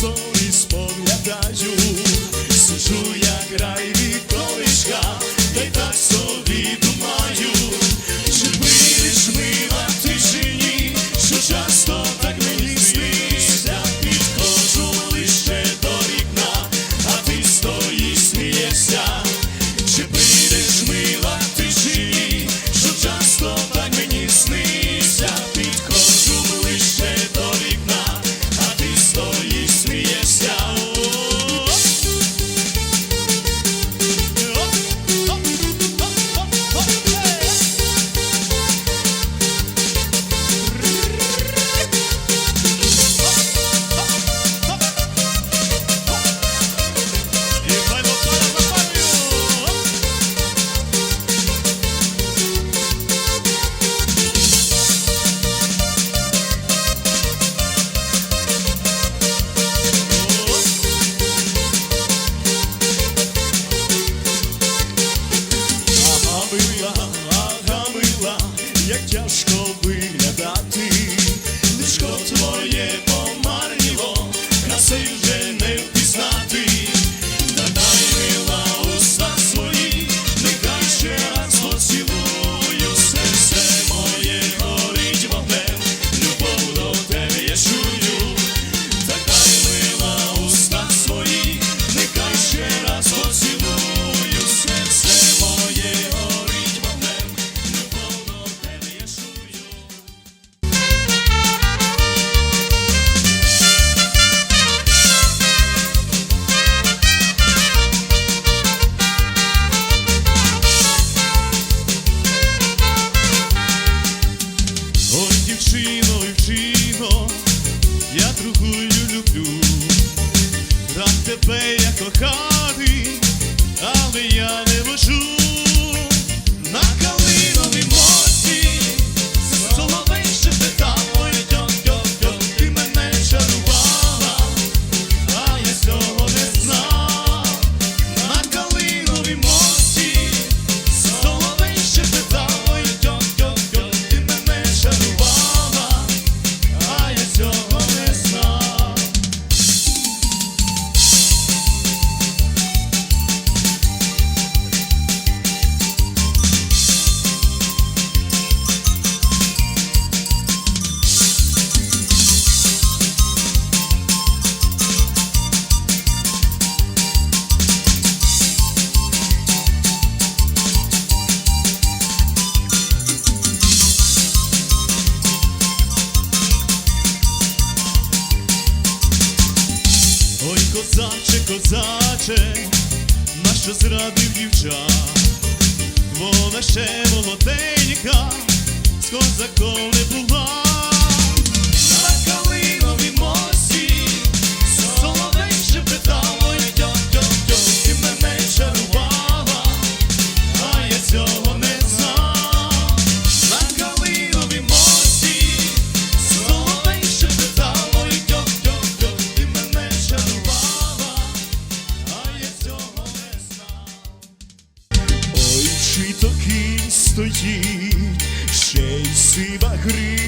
зорі споглядаю, сижу, як рай від колишка, та й так собі. дівчино, дівчино, я другую, люблю, рад тебе я кохати. козаче, козаче, нащо зрадив дівча, вона ще молоденька, з козаком не була. стоїть, ще й сива гри.